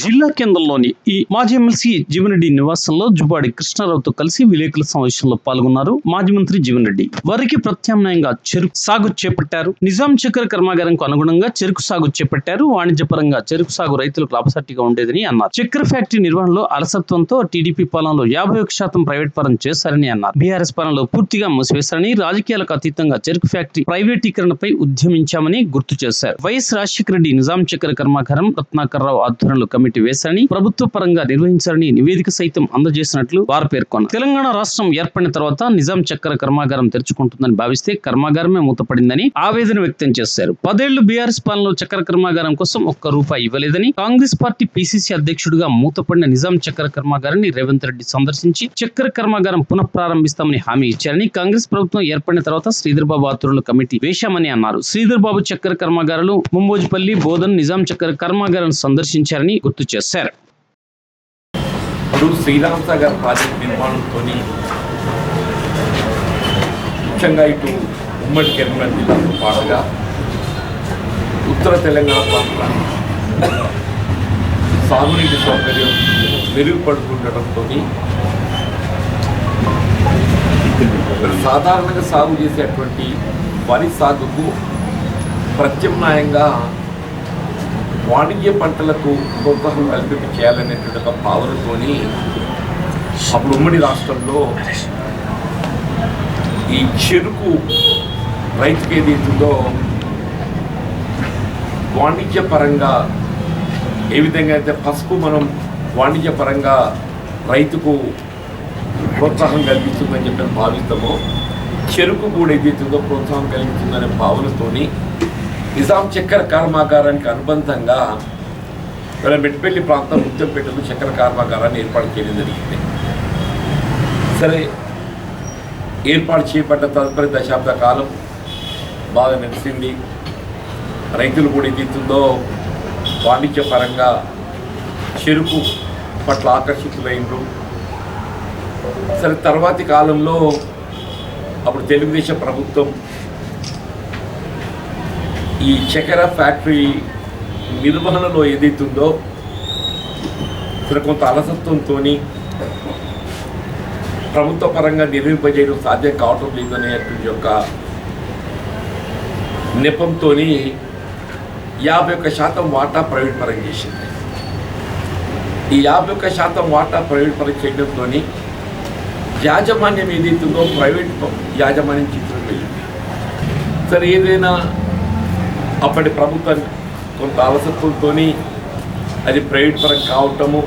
జిల్లా కేంద్రంలోని ఈ మాజీ ఎమ్మెల్సీ జీవన్రెడ్డి నివాసంలో జుబాడి కృష్ణారావుతో కలిసి విలేకరుల సమావేశంలో పాల్గొన్నారు మాజీ మంత్రి జీవన్ రెడ్డి వారికి ప్రత్యామ్నాయంగా చెరుకు సాగు చేపట్టారు. నిజాం చక్కెర కర్మాగారంకు అనుగుణంగా చెరుకు సాగు చేపట్టారు. వాణిజ్యపరంగా చెరుకు సాగు రైతులకు లాభసాటిగా ఉండేదని అన్నారు. చక్కెర ఫ్యాక్టరీ నిర్వహణలో అలసత్వంతో టీడీపీ పాలనలో యాభై ఒక శాతం ప్రైవేట్ పరం చేశారని అన్నారు. బీఆర్ఎస్ పాలనలో పూర్తిగా మూసివేశారని రాజకీయాలకు అతీతంగా చెరుకు ఫ్యాక్టరీ ప్రైవేటీకరణపై ఉద్యమించామని గుర్తు చేశారు. వైఎస్ రాజశేఖర రెడ్డి నిజాం చక్కెర కర్మాగారం రత్నాకర్రావు ఆధ్వర్యంలో కమిటీ వేశారని ప్రభుత్వ పరంగా నిర్వహించాలని నివేదిక సైతం అందజేసినట్లు వారు పేర్కొన్నారు. తెలంగాణ రాష్ట్రం ఏర్పడిన తర్వాత నిజాం చక్కెర కర్మాగారం తెరుచుకుంటుందని భావిస్తే కర్మాగారమే మూతపడిందని ఆవేదన వ్యక్తం చేశారు. పదేళ్ళు బీఆర్ఎస్ పాలనలో చక్కెర కర్మాగారం కోసం ఒక్క రూపాయి ఇవ్వలేదని కాంగ్రెస్ పార్టీ పిసిసి అధ్యక్షుడిగా మూతపడిన నిజాం చక్కెర కర్మాగారాన్ని రేవంత్ రెడ్డి సందర్శించి చక్కెర కర్మాగారం పునఃప్రారంభిస్తామని హామీ ఇచ్చారని కాంగ్రెస్ ప్రభుత్వం ఏర్పడిన తర్వాత శ్రీధర్ బాబు ఆధ్వర్యంలో కమిటీ వేశామని అన్నారు. శ్రీధర్ బాబు చక్కెర కర్మాగారాలు ముంబోజిపల్లి బోధన్ నిజాం చక్కెర కర్మాగారం సందర్శించారని గుర్తు చేశారు. ఇప్పుడు శ్రీరామ్ సాగర్ ప్రాజెక్ట్ నిర్మాణంతో ముఖ్యంగా ఇటు ఉమ్మడి కరీంనగర్ జిల్లాతో పాటుగా ఉత్తర తెలంగాణ ప్రాంతాన్ని సాగునీటి సౌకర్యం మెరుగుపడుతుండటంతో సాధారణంగా సాగు చేసేటువంటి వరి సాగుకు ప్రత్యామ్నాయంగా వాణిజ్య పంటలకు ప్రోత్సాహం కల్పింపు చేయాలనేటువంటి ఒక భావనతోని అప్పుడు ఉమ్మడి రాష్ట్రంలో ఈ చెరుకు రైతుకి ఏదైతుందో వాణిజ్య పరంగా ఏ విధంగా అయితే పసుపు మనం వాణిజ్య పరంగా రైతుకు ప్రోత్సాహం కలిగిస్తుందని చెప్పి భావిస్తామో చెరుకు కూడా ఏదైతుందో ప్రోత్సాహం కలిగిస్తుందనే భావనతోని నిజాం చక్కెర కర్మాగారానికి అనుబంధంగా ఇక్కడ మెట్పల్లి ప్రాంతం ముత్యంపేటలో చక్కెర కర్మాగారాన్ని ఏర్పాటు చేయడం జరిగింది. సరే ఏర్పాటు చేయబడ్డ తదుపరి దశాబ్ద కాలం బాగా నడిచింది రైతులు కూడా ఏదైతుందో వాణిజ్య పరంగా చెరుకు పట్ల ఆకర్షితులైనరు. సరే తర్వాతి కాలంలో అప్పుడు తెలుగుదేశం ప్రభుత్వం ఈ చక్కెర ఫ్యాక్టరీ నిర్వహణలో ఏదైతుందో ఇక్కడ కొంత అలసత్వంతో ప్రభుత్వ పరంగా నిర్వహింపజేయడం సాధ్యం కావటం లేదనేటువంటి యొక్క నెపంతో యాభై ఒక్క శాతం వాటా ప్రైవేట్ పరం చేసింది. ఈ యాభై ఒక్క శాతం వాటా ప్రైవేట్ పరం చేయడంతో యాజమాన్యం ఏదైతుందో ప్రైవేట్ యాజమాన్యం చిత్రం వెళ్ళింది సరే ఏదైనా అప్పటి ప్రభుత్వం కొంత అలసత్వంతో అది ప్రైవేట్ పరం కావటము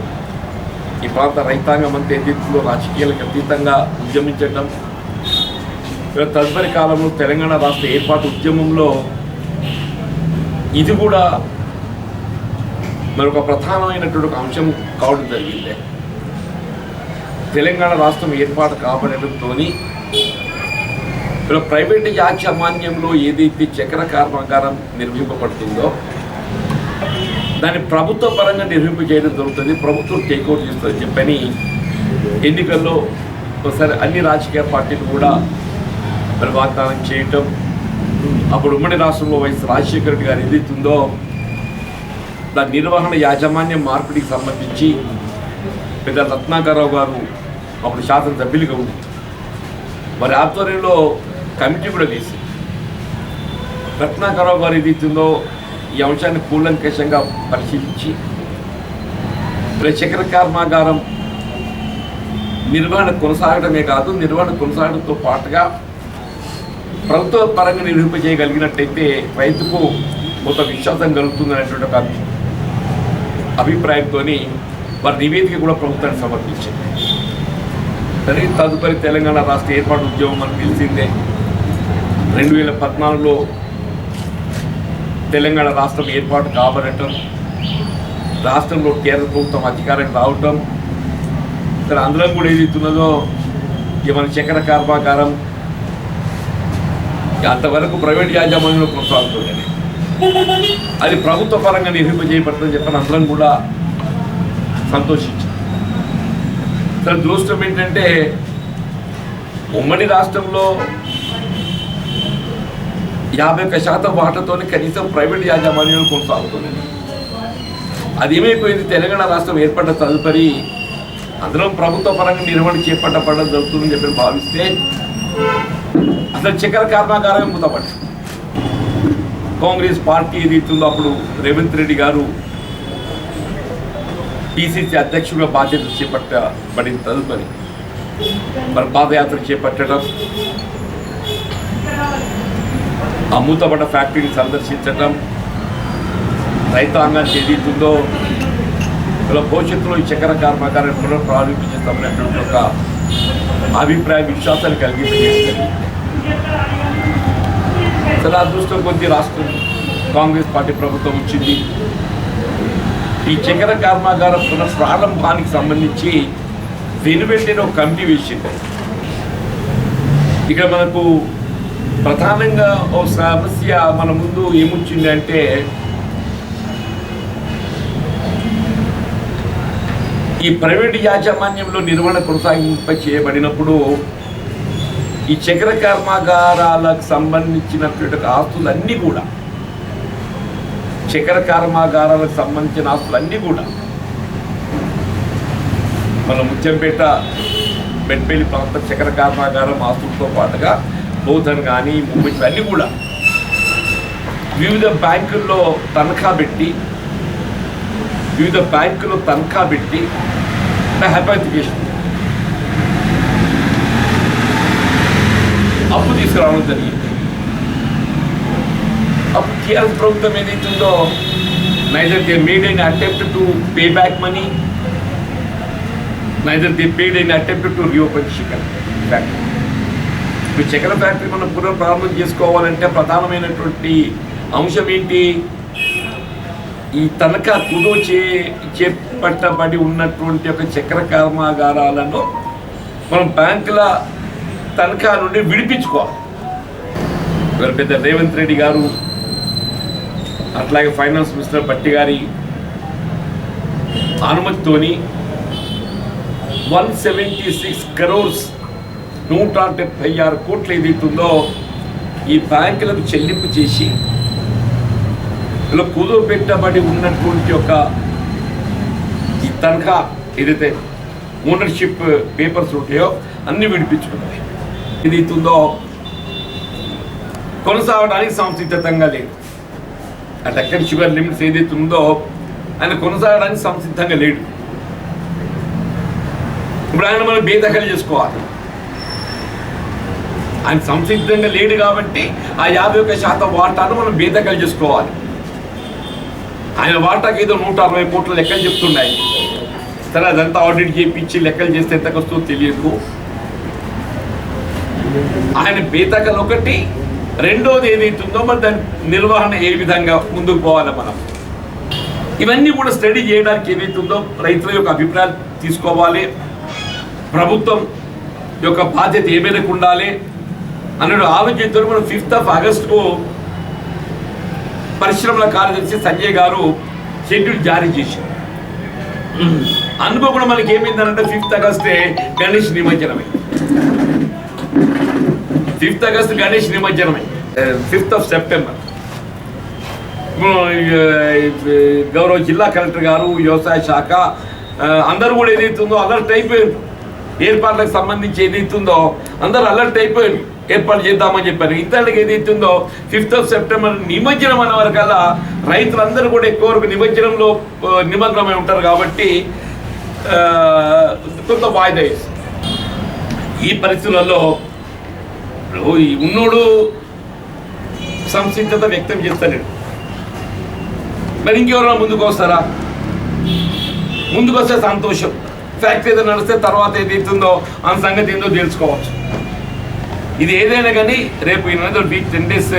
ఈ ప్రాంత రైతాంగం అంతా ఎదుర్కొలో రాజకీయాలకు అతీతంగా ఉద్యమించటం. తదుపరి కాలంలో తెలంగాణ రాష్ట్ర ఏర్పాటు ఉద్యమంలో ఇది కూడా మరొక ప్రధానమైనటువంటి ఒక అంశం కావడం జరిగింది. తెలంగాణ రాష్ట్రం ఏర్పాటు కాబడటంతో ఇక్కడ ప్రైవేట్ యాజమాన్యంలో ఏదైతే చక్కెర కర్మాగారం నిర్వహింపబడుతుందో దాన్ని ప్రభుత్వ పరంగా నిర్వహింప చేయడం జరుగుతుంది ప్రభుత్వం టేక్అవుట్ చేస్తుంది చెప్పని ఎన్నికల్లో ఒకసారి అన్ని రాజకీయ పార్టీలు కూడా మరి వాగ్దానం చేయటం అప్పుడు ఉమ్మడి రాష్ట్రంలో వైఎస్ రాజశేఖర రెడ్డి గారు ఏదైతుందో దాని నిర్వహణ యాజమాన్యం మార్పిడికి సంబంధించి పెద్ద రత్నాకరరావు గారు అప్పుడు శాసనసభ్యులుగా ఉంది మరి ఆధ్వర్యంలో కమిటీ కూడా వేసి రత్నాకరావు గారు ఏదైతుందో ఈ అంశాన్ని కూలంకషంగా పరిశీలించి ప్రచక్ర కర్మాగారం నిర్వహణ కొనసాగడమే కాదు నిర్వహణ కొనసాగడంతో పాటుగా ప్రభుత్వ పరంగా నిర్వహింపజేయగలిగినట్టయితే రైతుకు కొంత విశ్వాసం కలుగుతుందనేటువంటి ఒక అభిప్రాయంతో వారి నివేదిక కూడా ప్రభుత్వానికి సమర్పించింది. తదుపరి తెలంగాణ రాష్ట్ర ఏర్పాటు ఉద్యమం అని తెలిసిందే. రెండు వేల పద్నాలుగులో తెలంగాణ రాష్ట్రం ఏర్పాటు కాబడటం రాష్ట్రంలో కేంద్ర ప్రభుత్వం అధికారం రావటం ఇక్కడ అందరం కూడా ఏదైతున్నదో ఉన్నదో మన చక్కెర కర్మాగారం అంతవరకు ప్రైవేట్ యాజమాన్యంలో కొనసాగుతుందని. అది ప్రభుత్వ పరంగా నిర్వహింపజేయబడుతుందని చెప్పని అందరం కూడా సంతోషించాం. సరే దురదృష్టం ఏంటంటే ఉమ్మడి రాష్ట్రంలో యాభై ఒక్క శాతం వాటాతో కనీసం ప్రైవేట్ యాజమాన్యం కొనసాగుతుంది అది ఏమైపోయింది? తెలంగాణ రాష్ట్రం ఏర్పడ్డ తదుపరి అందులో ప్రభుత్వ పరంగా నిర్వహణ చేపట్టబడడం జరుగుతుందని చెప్పి భావిస్తే అసలు చక్కెర కర్మాగారమే మూతపడ్డ కాంగ్రెస్ పార్టీ రీతిలో అప్పుడు రేవంత్ రెడ్డి గారు పిసిసి అధ్యక్షుడిగా బాధ్యత చేపట్టబడిన తదుపరి. మరి పాదయాత్ర చేపట్టడం అమ్ముతబడ్డ ఫ్యాక్టరీని సందర్శించడం రైతాంగానికి ఏదైతుందో ఇలా భవిష్యత్తులో ఈ చక్కెర కర్మాగారాన్ని పునః ప్రారంభించేస్తామనేటువంటి ఒక అభిప్రాయ విశ్వాసాన్ని కలిగించగలిగింది చాలా అదృష్టం కొద్ది రాష్ట్రం కాంగ్రెస్ పార్టీ ప్రభుత్వం వచ్చింది. ఈ చక్కెర కర్మాగారం పునఃప్రారంభానికి సంబంధించి వెనువెంటనే ఒక కమిటీ వేసింది. ఇక్కడ మనకు ప్రధానంగా ఓ సమస్య మన ముందు ఏముచ్చిందంటే ఈ ప్రైవేట్ యాజమాన్యంలో నిర్వహణ కొనసాగింప చేయబడినప్పుడు ఈ చక్కెర కర్మాగారాలకు సంబంధించినటువంటి ఆస్తులన్నీ కూడా చక్కెర కర్మాగారాలకు సంబంధించిన ఆస్తులన్నీ కూడా మన ముత్యంపేట బెడ్పల్లి ప్రాంత చక్ర కర్మాగారం ఆస్తులతో పాటుగా బౌద్ధన్ కానీ ముంబై అన్నీ కూడా వివిధ బ్యాంకుల్లో తనఖా పెట్టి వివిధ బ్యాంకుల్లో తనఖా పెట్టి హైపాథికేషన్ అప్పు తీసుకురావడం జరిగింది. అప్పుడు టీఆర్ఎస్ ప్రభుత్వం ఏదైతుందో neither they made an attempt to pay back money neither they paid an attempt to reopen chicken factory ఇప్పుడు చక్కెర ఫ్యాక్టరీ మనం పునఃప్రారంభం చేసుకోవాలంటే ప్రధానమైనటువంటి అంశం ఏంటి? ఈ తనఖా కుదో చే చేపట్టబడి ఉన్నటువంటి ఒక చక్కెర కర్మాగారాలను మనం బ్యాంకుల తనఖా నుండి విడిపించుకోవాలి. ఇవాళ పెద్ద రేవంత్ రెడ్డి గారు అట్లాగే ఫైనాన్స్ మినిస్టర్ పట్టి గారి అనుమతితోని వన్ సెవెంటీ సిక్స్ కరోర్స్ నూట డెబ్భై ఆరు కోట్లు ఏదైతుందో ఈ బ్యాంకులకు చెల్లింపు చేసి ఇలా కుదువ పెట్టబడి ఉన్నటువంటి ఒక ఈ తనఖా ఏదైతే ఓనర్షిప్ పేపర్స్ ఉంటాయో అన్ని విడిపించుకున్నాయి ఇది కొనసాగడానికి సంసిద్ధంగా లేదు. ఆ డక్కన్ షుగర్ లిమిట్స్ ఏదైతే ఉందో ఆయన కొనసాగడానికి సంసిద్ధంగా లేడు. ఇప్పుడు ఆయన మనం బేదఖలు చేసుకోవాలి. ఆయన సంసిద్ధంగా లేడు కాబట్టి ఆ యాభై ఒక్క శాతం వాటాను మనం బేదఖలు చేసుకోవాలి. ఆయన వాటాకి ఏదో నూట అరవై కోట్ల లెక్కలు చెప్తున్నాయి. సరే అదంతా ఆడిట్ చేయించి లెక్కలు చేస్తే ఎంతకు వస్తుందో తెలియదు ఆయన బీతకలు ఒకటి రెండోది ఏదైతుందో మరి దాని నిర్వహణ ఏ విధంగా ముందుకు పోవాలి మనం. ఇవన్నీ కూడా స్టడీ చేయడానికి ఏదైతుందో రైతుల యొక్క అభిప్రాయాలు తీసుకోవాలి. ప్రభుత్వం యొక్క బాధ్యత ఏ మేరకు ఉండాలి? అన్నట్టు ఆలోచనతో మనం ఫిఫ్త్ ఆఫ్ ఆగస్టుకు పరిశ్రమల కార్యదర్శి సంజయ్ గారు షెడ్యూల్ జారీ చేశారు. అనుకోకుండా మనకి ఏమైందనంటే ఫిఫ్త్ ఆగస్టే గణేష్ నిమజ్జనమే ఫిఫ్త్ ఆగస్ట్ గణేష్ నిమజ్జనమే ఫిఫ్త్ ఆఫ్ సెప్టెంబర్ గౌరవ జిల్లా కలెక్టర్ గారు వ్యవసాయ శాఖ అందరూ కూడా ఏదైతుందో అలర్ట్ అయిపోయారు. ఏర్పాట్లకు సంబంధించి ఏదైతుందో అందరూ అలర్ట్ అయిపోయారు. ఏర్పాటు చేద్దామని చెప్పారు. ఇతరులకు ఏదైతుందో ఫిఫ్త్ ఆఫ్ సెప్టెంబర్ నిమజ్జనం అనే వరకల్లా రైతులందరూ కూడా ఎక్కువ వరకు నిమజ్జనంలో నిమగ్నమై ఉంటారు కాబట్టి కొంత వాయిదా ఈ పరిస్థితులలో ఉన్నోడు సంసిద్ధత వ్యక్తం చేస్తాడు. మరి ఇంకెవరైనా ముందుకు వస్తారా? ముందుకు వస్తే సంతోషం. ఫ్యాక్టరీ ఏదో నడిస్తే తర్వాత ఏదైతుందో ఆ సంగతి ఏందో తెలుసుకోవచ్చు. ఇది ఏదైనా కానీ రేపు ఈ నెల వీక్ టెన్ డేస్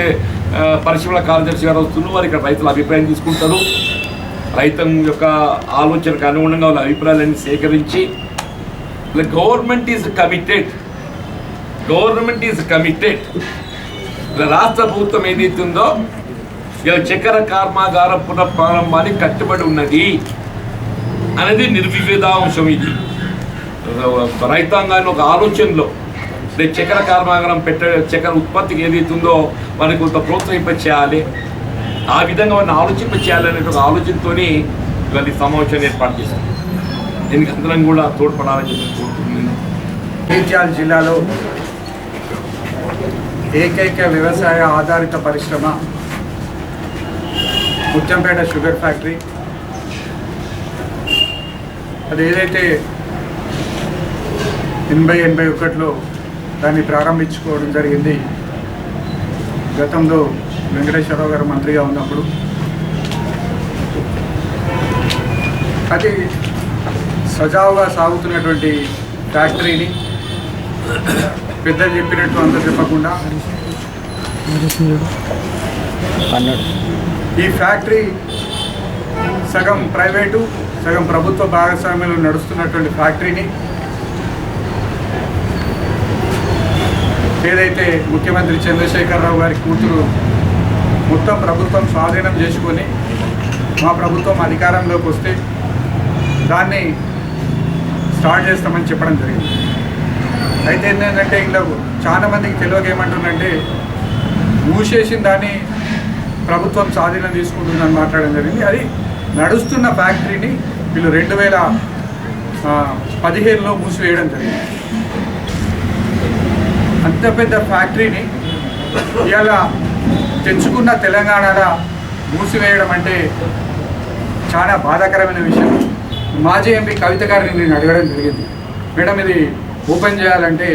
పరిశ్రమల కార్యదర్శి గారు వస్తున్నారు. వారు ఇక్కడ రైతుల అభిప్రాయం తీసుకుంటారు. రైతం యొక్క ఆలోచనకు అనుగుణంగా వాళ్ళ అభిప్రాయాలన్నీ సేకరించి government is committed. Government is committed. రాష్ట్ర ప్రభుత్వం ఏదైతుందో ఇలా చక్కెర కర్మాగార పునఃప్రారంభానికి కట్టుబడి ఉన్నది అనేది నిర్వివేదాంశం ఇది. రైతాంగాన్ని ఒక ఆలోచనలో రేపు చక్కెర కర్మాగారం పెట్ట చక్కెర ఉత్పత్తికి ఏదైతుందో మనకు కొంత ప్రోత్సహింప చేయాలి ఆ విధంగా వారిని ఆలోచింప చేయాలి ఒక ఆలోచనతోని గది సమావేశాన్ని ఏర్పాటు చేశాం దీనికి అందరం కూడా తోడ్పడాలని చెప్పి కోరుతున్నాను జగిత్యాల జిల్లాలో ఏకైక వ్యవసాయ ఆధారిత పరిశ్రమ ముత్యంపేట షుగర్ ఫ్యాక్టరీ. అది ఏదైతే ఎనభై ఎనభై ఒకటిలో దాన్ని ప్రారంభించుకోవడం జరిగింది. గతంలో వెంకటేశ్వరరావు గారు మంత్రిగా ఉన్నప్పుడు. అది సజావుగా సాగుతున్నటువంటి ఫ్యాక్టరీని పెద్దలు చెప్పినట్టు అంత చెప్పకుండా ఈ ఫ్యాక్టరీ సగం ప్రైవేటు సగం ప్రభుత్వ భాగస్వామ్యంలో నడుస్తున్నటువంటి ఫ్యాక్టరీని ఏదైతే ముఖ్యమంత్రి చంద్రశేఖరరావు గారి కూతురు మొత్తం ప్రభుత్వం స్వాధీనం చేసుకొని మా ప్రభుత్వం అధికారంలోకి వస్తే దాన్ని స్టార్ట్ చేస్తామని చెప్పడం జరిగింది. అయితే ఏంటంటే ఇంట్లో చాలా మందికి తెలియక ఏమంటుందంటే మూసేసిన దాన్ని ప్రభుత్వం స్వాధీనం తీసుకుంటుందని మాట్లాడడం జరిగింది. అది నడుస్తున్న ఫ్యాక్టరీని వీళ్ళు రెండు వేల పదిహేనులో మూసివేయడం జరిగింది. అంత పెద్ద ఫ్యాక్టరీని ఇవాళ తెచ్చుకున్న తెలంగాణలో మూసివేయడం అంటే చాలా బాధాకరమైన విషయం. మాజీ ఎంపీ కవిత గారిని నేను అడగడం జరిగింది. మేడం ఇది ఓపెన్ చేయాలంటే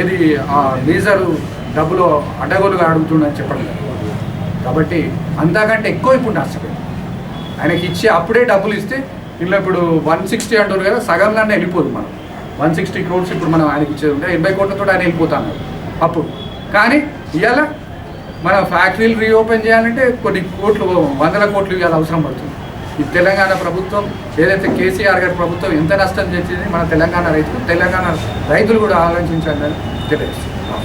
ఏది ఆ లీజరు డబ్బులు అడ్డగోలుగా అడుగుతుండని చెప్పడం కాబట్టి అంతకంటే ఎక్కువ ఇప్పుడు నష్టపోయింది. ఆయనకి ఇచ్చి అప్పుడే డబ్బులు ఇస్తే ఇలా ఇప్పుడు వన్ సిక్స్టీ అంటారు కదా సగంలోనే వెళ్ళిపోదు మనం. వన్ సిక్స్టీ క్రోడ్స్ ఇప్పుడు మనం ఆయనకి ఇచ్చేది ఉంటే ఎనభై కోట్లతో ఆయన వెళ్ళిపోతాను. అప్పుడు. కానీ ఇవాళ మన ఫ్యాక్టరీలు రీఓపెన్ చేయాలంటే కొన్ని కోట్లు వందల కోట్లు ఇవాళ అవసరం పడుతుంది. ఈ తెలంగాణ ప్రభుత్వం ఏదైతే కేసీఆర్ గారి ప్రభుత్వం ఎంత నష్టం చేసింది మన తెలంగాణ రైతులు తెలంగాణ రైతులు కూడా ఆలోచించాలని తెలియజేస్తుంది